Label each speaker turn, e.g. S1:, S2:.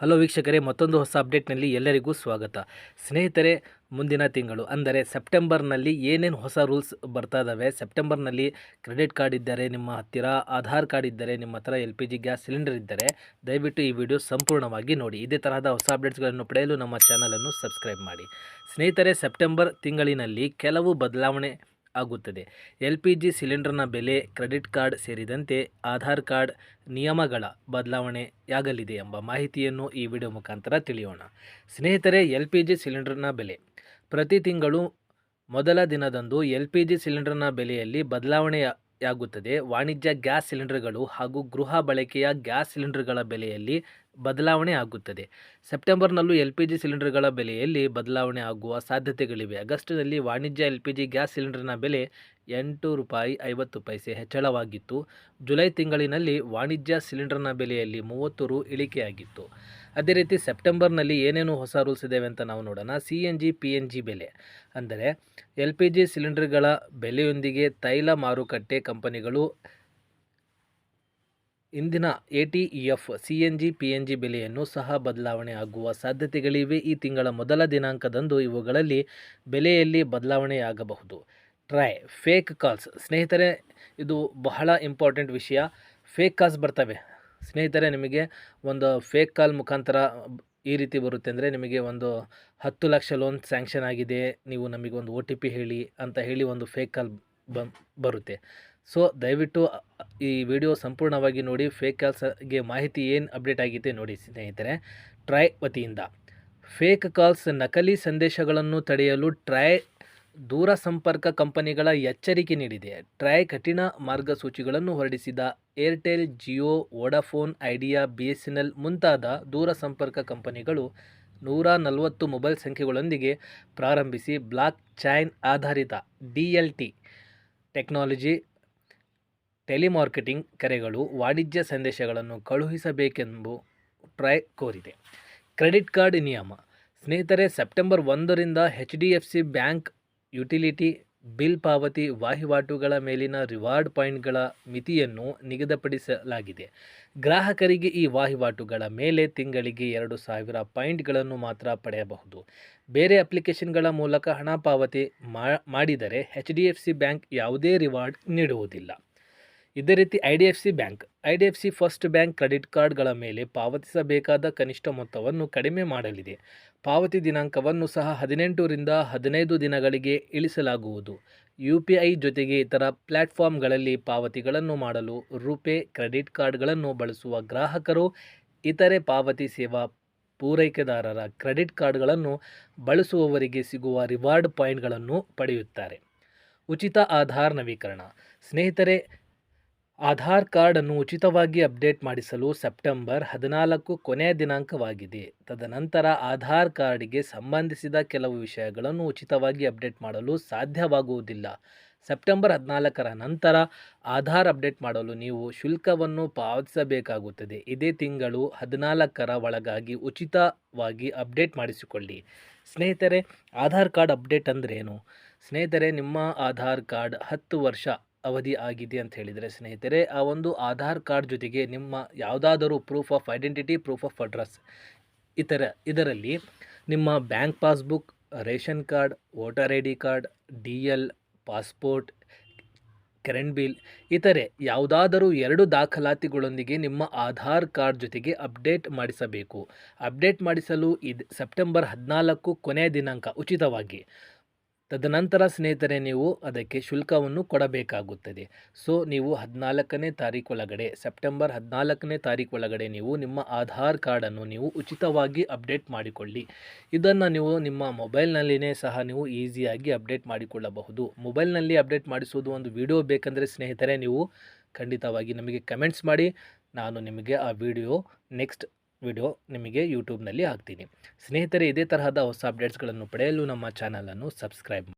S1: Hello ವೀಕ್ಷಕರೇ, ಮತ್ತೊಂದು ಹೊಸ ಅಪ್ಡೇಟ್ನಲ್ಲಿ ಎಲ್ಲರಿಗೂ ಸ್ವಾಗತ. ಸ್ನೇಹಿತರೆ, ಮುಂದಿನ ತಿಂಗಳು, ಅಂದರೆ ಸೆಪ್ಟೆಂಬರ್ನಲ್ಲಿ ಏನೇನು ಹೊಸ ರೂಲ್ಸ್ ಬರ್ತಾ ಇದ್ದಾವೆ ಸೆಪ್ಟೆಂಬರ್ನಲ್ಲಿ ಕ್ರೆಡಿಟ್ ಕಾರ್ಡ್ ಇದ್ದರೆ ನಿಮ್ಮ ಹತ್ತಿರ, ಆಧಾರ್ ಕಾರ್ಡ್ ಇದ್ದರೆ ನಿಮ್ಮ ಹತ್ರ L P G gas cylinder ಇದ್ದರೆ ದಯವಿಟ್ಟು ಈ ವಿಡಿಯೋ ಸಂಪೂರ್ಣವಾಗಿ ನೋಡಿ. ಇದೇ ತರಹದ ಹೊಸ ಅಪ್ಡೇಟ್ಸ್ಗಳನ್ನು ಪಡೆಯಲು ನಮ್ಮ ಚಾನಲನ್ನು ಸಬ್ಸ್ಕ್ರೈಬ್ ಮಾಡಿ. ಸ್ನೇಹಿತರೆ, ಸೆಪ್ಟೆಂಬರ್ ತಿಂಗಳಿನಲ್ಲಿ ಕೆಲವು ಬದಲಾವಣೆ ಆಗುತ್ತದೆ. ಎಲ್ ಪಿ ಜಿ ಸಿಲಿಂಡರ್ನ ಬೆಲೆ, ಕ್ರೆಡಿಟ್ ಕಾರ್ಡ್ ಸೇರಿದಂತೆ ಆಧಾರ್ ಕಾರ್ಡ್ ನಿಯಮಗಳ ಬದಲಾವಣೆಯಾಗಲಿದೆ ಎಂಬ ಮಾಹಿತಿಯನ್ನು ಈ ವಿಡಿಯೋ ಮುಖಾಂತರ ತಿಳಿಯೋಣ. ಸ್ನೇಹಿತರೆ ಎಲ್ ಪಿ ಜಿ ಸಿಲಿಂಡರ್ನ ಬೆಲೆ. ಪ್ರತಿ ತಿಂಗಳು ಮೊದಲ ದಿನದಂದು ಎಲ್ ಪಿ ಜಿ ಸಿಲಿಂಡರ್ನ ಬೆಲೆಯಲ್ಲಿ ಬದಲಾವಣೆಯಾಗುತ್ತದೆ. ವಾಣಿಜ್ಯ ಗ್ಯಾಸ್ ಸಿಲಿಂಡರ್ಗಳು ಹಾಗೂ ಗೃಹ ಬಳಕೆಯ ಗ್ಯಾಸ್ ಸಿಲಿಂಡರ್ಗಳ ಬೆಲೆಯಲ್ಲಿ ಬದಲಾವಣೆ ಆಗುತ್ತದೆ. ಸೆಪ್ಟೆಂಬರ್ನಲ್ಲೂ ಎಲ್ ಪಿ ಜಿ ಸಿಲಿಂಡರ್ಗಳ ಬೆಲೆಯಲ್ಲಿ ಬದಲಾವಣೆ ಆಗುವ ಸಾಧ್ಯತೆಗಳಿವೆ. ಆಗಸ್ಟ್ನಲ್ಲಿ ವಾಣಿಜ್ಯ ಎಲ್ ಪಿ ಜಿ ಗ್ಯಾಸ್ ಸಿಲಿಂಡರ್ನ ಬೆಲೆ ಎಂಟು ರೂಪಾಯಿ ಐವತ್ತು ಪೈಸೆ ಹೆಚ್ಚಳವಾಗಿತ್ತು. ಜುಲೈ ತಿಂಗಳಿನಲ್ಲಿ ವಾಣಿಜ್ಯ ಸಿಲಿಂಡರ್ನ ಬೆಲೆಯಲ್ಲಿ ಮೂವತ್ತು ರು ಇಳಿಕೆಯಾಗಿತ್ತು. ಅದೇ ರೀತಿ ಸೆಪ್ಟೆಂಬರ್ನಲ್ಲಿ ಏನೇನು ಹೊಸ ರೂಲ್ಸ್ ಇದ್ದಾವೆ ಅಂತ ನಾವು ನೋಡೋಣ. C N G, P N G ಬೆಲೆ. ಅಂದರೆ ಎಲ್ ಪಿ ಜಿ ಸಿಲಿಂಡರ್ಗಳ ಬೆಲೆಯೊಂದಿಗೆ ತೈಲ ಮಾರುಕಟ್ಟೆ ಕಂಪನಿಗಳು ಇಂದಿನ A T E F, C N G, P N G ಬೆಲೆಯನ್ನು ಸಹ ಬದಲಾವಣೆ ಆಗುವ ಸಾಧ್ಯತೆಗಳಿವೆ. ಈ ತಿಂಗಳ ಮೊದಲ ದಿನಾಂಕದಂದು ಇವುಗಳಲ್ಲಿ ಬೆಲೆಯಲ್ಲಿ ಬದಲಾವಣೆಯಾಗಬಹುದು. Try, fake calls. ಸ್ನೇಹಿತರೆ, ಇದು ಬಹಳ ಇಂಪಾರ್ಟೆಂಟ್ ವಿಷಯ. ಫೇಕ್ ಕಾಲ್ಸ್ ಬರ್ತವೆ. ಸ್ನೇಹಿತರೆ, ನಿಮಗೆ ಒಂದು ಫೇಕ್ ಕಾಲ್ ಮುಖಾಂತರ ಈ ರೀತಿ ಬರುತ್ತೆ ಅಂದರೆ ನಿಮಗೆ ಒಂದು ಹತ್ತು ಲಕ್ಷ ಲೋನ್ ಸ್ಯಾಂಕ್ಷನ್ ಆಗಿದೆ, ನೀವು ನಮಗೆ ಒಂದು ಒ ಟಿ ಪಿ ಹೇಳಿ ಅಂತ ಹೇಳಿ ಒಂದು ಫೇಕ್ ಕಾಲ್ ಬರುತ್ತೆ. ಸೊ ದಯವಿಟ್ಟು ಈ ವಿಡಿಯೋ ಸಂಪೂರ್ಣವಾಗಿ ನೋಡಿ ಫೇಕ್ ಕಾಲ್ಸ್ಗೆ ಮಾಹಿತಿ ಏನು ಅಪ್ಡೇಟ್ ಆಗಿದೆ ನೋಡಿ ಸ್ನೇಹಿತರೆ. ಟ್ರೈ ವತಿಯಿಂದ. ಫೇಕ್ ಕಾಲ್ಸ್ ನಕಲಿ ಸಂದೇಶಗಳನ್ನು ತಡೆಯಲು ಟ್ರೈ ದೂರ ಸಂಪರ್ಕ ಕಂಪನಿಗಳ ಎಚ್ಚರಿಕೆ ನೀಡಿದೆ. ಟ್ರೈ ಕಠಿಣ ಮಾರ್ಗಸೂಚಿಗಳನ್ನು ಹೊರಡಿಸಿದ Airtel Jio Vodafone Idea B S N L ಮುಂತಾದ ದೂರ ಸಂಪರ್ಕ ಕಂಪನಿಗಳು ನೂರ ನಲವತ್ತು ಮೊಬೈಲ್ ಸಂಖ್ಯೆಗಳೊಂದಿಗೆ ಪ್ರಾರಂಭಿಸಿ ಬ್ಲಾಕ್ ಚೈನ್ ಆಧಾರಿತ D L T technology telemarketing ಕರೆಗಳು ವಾಣಿಜ್ಯ ಸಂದೇಶಗಳನ್ನು ಕಳುಹಿಸಬೇಕೆಂಬು ಟ್ರೈ ಕೋರಿದೆ. ಕ್ರೆಡಿಟ್ ಕಾರ್ಡ್ ನಿಯಮ. ಸ್ನೇಹಿತರೆ, ಸೆಪ್ಟೆಂಬರ್ ಒಂದರಿಂದ H D F C bank utility bill ಪಾವತಿ ವಹಿವಾಟುಗಳ ಮೇಲಿನ ರಿವಾರ್ಡ್ ಪಾಯಿಂಟ್ಗಳ ಮಿತಿಯನ್ನು ನಿಗದಿಪಡಿಸಲಾಗಿದೆ. ಗ್ರಾಹಕರಿಗೆ ಈ ವಹಿವಾಟುಗಳ ಮೇಲೆ ತಿಂಗಳಿಗೆ ಎರಡು ಸಾವಿರ ಪಾಯಿಂಟ್ಗಳನ್ನು ಮಾತ್ರ ಪಡೆಯಬಹುದು. ಬೇರೆ ಅಪ್ಲಿಕೇಶನ್ಗಳ ಮೂಲಕ ಹಣ ಪಾವತಿ ಮಾಡಿದರೆ H D F C bank ಯಾವುದೇ ರಿವಾರ್ಡ್ ನೀಡುವುದಿಲ್ಲ. ಇದೇ ರೀತಿ I D F C bank, I D F C first bank credit ಕಾರ್ಡ್ಗಳ ಮೇಲೆ ಪಾವತಿಸಬೇಕಾದ ಕನಿಷ್ಠ ಮೊತ್ತವನ್ನು ಕಡಿಮೆ ಮಾಡಲಿದೆ. ಪಾವತಿ ದಿನಾಂಕವನ್ನು ಸಹ ಹದಿನೆಂಟರಿಂದ ಹದಿನೈದು ದಿನಗಳಿಗೆ ಇಳಿಸಲಾಗುವುದು. ಯು ಪಿ ಐ ಜೊತೆಗೆ ಇತರ ಪ್ಲ್ಯಾಟ್ಫಾರ್ಮ್ಗಳಲ್ಲಿ ಪಾವತಿಗಳನ್ನು ಮಾಡಲು ರೂಪೇ ಕ್ರೆಡಿಟ್ ಕಾರ್ಡ್ಗಳನ್ನು ಬಳಸುವ ಗ್ರಾಹಕರು, ಇತರೆ ಪಾವತಿ ಸೇವಾ ಪೂರೈಕೆದಾರರ ಕ್ರೆಡಿಟ್ ಕಾರ್ಡ್ಗಳನ್ನು ಬಳಸುವವರಿಗೆ ಸಿಗುವ ರಿವಾರ್ಡ್ ಪಾಯಿಂಟ್ಗಳನ್ನು ಪಡೆಯುತ್ತಾರೆ. ಉಚಿತ ಆಧಾರ್ ನವೀಕರಣ, ಸ್ನೇಹಿತರೆ ಆಧಾರ್ ಕಾರ್ಡನ್ನು ಉಚಿತವಾಗಿ ಅಪ್ಡೇಟ್ ಮಾಡಿಸಲು ಸೆಪ್ಟೆಂಬರ್ ಹದಿನಾಲ್ಕು ಕೊನೆಯ ದಿನಾಂಕವಾಗಿದೆ. ತದನಂತರ ಆಧಾರ್ ಕಾರ್ಡ್ಗೆ ಸಂಬಂಧಿಸಿದ ಕೆಲವು ವಿಷಯಗಳನ್ನು ಉಚಿತವಾಗಿ ಅಪ್ಡೇಟ್ ಮಾಡಲು ಸಾಧ್ಯವಾಗುವುದಿಲ್ಲ. ಸೆಪ್ಟೆಂಬರ್ ಹದಿನಾಲ್ಕರ ನಂತರ ಆಧಾರ್ ಅಪ್ಡೇಟ್ ಮಾಡಲು ನೀವು ಶುಲ್ಕವನ್ನು ಪಾವತಿಸಬೇಕಾಗುತ್ತದೆ. ಇದೇ ತಿಂಗಳು ಹದಿನಾಲ್ಕರ ಒಳಗಾಗಿ ಉಚಿತವಾಗಿ ಅಪ್ಡೇಟ್ ಮಾಡಿಸಿಕೊಳ್ಳಿ. ಸ್ನೇಹಿತರೆ, ಆಧಾರ್ ಕಾರ್ಡ್ ಅಪ್ಡೇಟ್ ಅಂದ್ರೇನು? ಸ್ನೇಹಿತರೆ, ನಿಮ್ಮ ಆಧಾರ್ ಕಾರ್ಡ್ ಹತ್ತು ವರ್ಷ ಅವಧಿ ಆಗಿದೆ ಅಂತ ಹೇಳಿದರೆ, ಸ್ನೇಹಿತರೆ, ಆ ಒಂದು ಆಧಾರ್ ಕಾರ್ಡ್ ಜೊತೆಗೆ ನಿಮ್ಮ ಯಾವುದಾದರೂ proof of identity proof of address ಇತರ, ಇದರಲ್ಲಿ ನಿಮ್ಮ bank passbook ration card voter I D card D L passport current bill ಇತರೆ ಯಾವುದಾದರೂ ಎರಡು ದಾಖಲಾತಿಗಳೊಂದಿಗೆ ನಿಮ್ಮ ಆಧಾರ್ ಕಾರ್ಡ್ ಜೊತೆಗೆ ಅಪ್ಡೇಟ್ ಮಾಡಿಸಬೇಕು. ಅಪ್ಡೇಟ್ ಮಾಡಿಸಲು ಇದು ಸೆಪ್ಟೆಂಬರ್ ಹದಿನಾಲ್ಕು ಕೊನೆಯ ದಿನಾಂಕ ಉಚಿತವಾಗಿ. ತದನಂತರ ಸ್ನೇಹಿತರೆ, ನೀವು ಅದಕ್ಕೆ ಶುಲ್ಕವನ್ನು ಕೊಡಬೇಕಾಗುತ್ತದೆ. ಸೊ, ನೀವು ಹದಿನಾಲ್ಕನೇ ತಾರೀಕೊಳಗಡೆ ಸೆಪ್ಟೆಂಬರ್ ಹದಿನಾಲ್ಕನೇ ತಾರೀಕೊಳಗಡೆ ನೀವು ನಿಮ್ಮ ಆಧಾರ್ ಕಾರ್ಡನ್ನು ನೀವು ಉಚಿತವಾಗಿ ಅಪ್ಡೇಟ್ ಮಾಡಿಕೊಳ್ಳಿ. ಇದನ್ನು ನೀವು ನಿಮ್ಮ ಮೊಬೈಲ್ನಲ್ಲಿಯೇ ಸಹ ನೀವು ಈಸಿಯಾಗಿ ಅಪ್ಡೇಟ್ ಮಾಡಿಕೊಳ್ಳಬಹುದು. ಮೊಬೈಲ್ನಲ್ಲಿ ಅಪ್ಡೇಟ್ ಮಾಡಿಸುವುದು ಒಂದು ವಿಡಿಯೋ ಬೇಕಂದರೆ ಸ್ನೇಹಿತರೆ, ನೀವು ಖಂಡಿತವಾಗಿ ನಮಗೆ ಕಮೆಂಟ್ಸ್ ಮಾಡಿ. ನಾನು ನಿಮಗೆ ಆ ವಿಡಿಯೋ ನೆಕ್ಸ್ಟ್ ವಿಡಿಯೋ ನಿಮಗೆ ಯೂಟ್ಯೂಬ್ನಲ್ಲಿ ಹಾಕ್ತೀನಿ. ಸ್ನೇಹಿತರೆ ಇದೇ ತರಹದ ಹೊಸ ಅಪ್ಡೇಟ್ಸ್ಗಳನ್ನು ಪಡೆಯಲು ನಮ್ಮ ಚಾನಲನ್ನು ಸಬ್ಸ್ಕ್ರೈಬ್